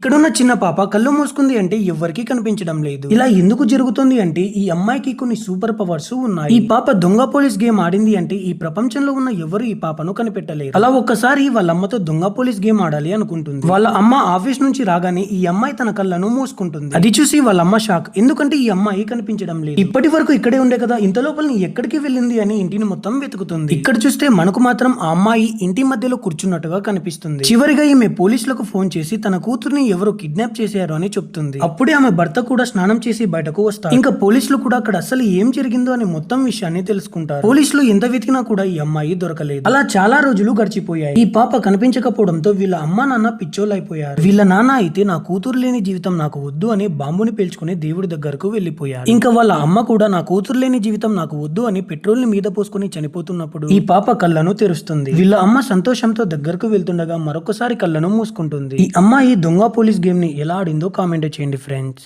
ఇక్కడున్న చిన్న పాప కళ్ళు మూసుకుంది అంటే ఎవ్వరికీ కనిపించడం లేదు. ఇలా ఎందుకు జరుగుతుంది అంటే ఈ అమ్మాయికి కొన్ని సూపర్ పవర్స్ ఉన్నాయి. ఈ పాప దొంగ పోలీస్ గేమ్ ఆడింది అంటే ఈ ప్రపంచంలో ఉన్న ఎవరు ఈ పాపను కనిపెట్టలేరు. అలా ఒక్కసారి వాళ్ళ అమ్మతో దొంగ పోలీస్ గేమ్ ఆడాలి అనుకుంటుంది. వాళ్ళ అమ్మ ఆఫీస్ నుంచి రాగానే ఈ అమ్మాయి తన కళ్ళను మూసుకుంటుంది. అది చూసి వాళ్ళ అమ్మ షాక్. ఎందుకంటే ఈ అమ్మాయి కనిపించడం లేదు. ఇప్పటి వరకు ఇక్కడే ఉండే కదా ఇంత లోపల ఎక్కడికి వెళ్ళింది అని ఇంటిని మొత్తం వెతుకుతుంది. ఇక్కడ చూస్తే మనకు మాత్రం ఆ అమ్మాయి ఇంటి మధ్యలో కూర్చున్నట్టుగా కనిపిస్తుంది. చివరిగా ఈమె పోలీసులకు ఫోన్ చేసి తన కూతుర్ని ఎవరో కిడ్నాప్ చేశారు అని చెప్తుంది. అప్పుడే ఆమె భర్త కూడా స్నానం చేసి బయటకు వస్తారు ఇంకా పోలీసులు కూడా అక్కడ అసలు ఏం జరిగిందో అని మొత్తం విషయాన్ని తెలుసుకుంటారు. పోలీసులు ఎంత వెతికినా కూడా ఈ అమ్మాయి దొరకలేదు. అలా చాలా రోజులు గడిచిపోయాయి. ఈ పాప కనిపించకపోవడంతో వీళ్ళ అమ్మ నాన్న పిచ్చోళ్ళు అయిపోయారు వీళ్ళ నాన్న అయితే నా కూతురు లేని జీవితం నాకు వద్దు అని బాంబుని పేల్చుకుని దేవుడి దగ్గరకు వెళ్ళిపోయారు ఇంకా వాళ్ళ అమ్మ కూడా నా కూతురు లేని జీవితం నాకు వద్దు అని పెట్రోల్ని మీద పోసుకుని చనిపోతున్నప్పుడు ఈ పాప కళ్ళను తెరుస్తుంది. వీళ్ళ అమ్మ సంతోషంతో దగ్గరకు వెళ్తుండగా మరొకసారి కళ్ళను మూసుకుంటుంది. ఈ అమ్మాయి దొంగ పోలీస్ గేమ్ని ఎలా ఆడిందో కామెంట్ చేయండి ఫ్రెండ్స్.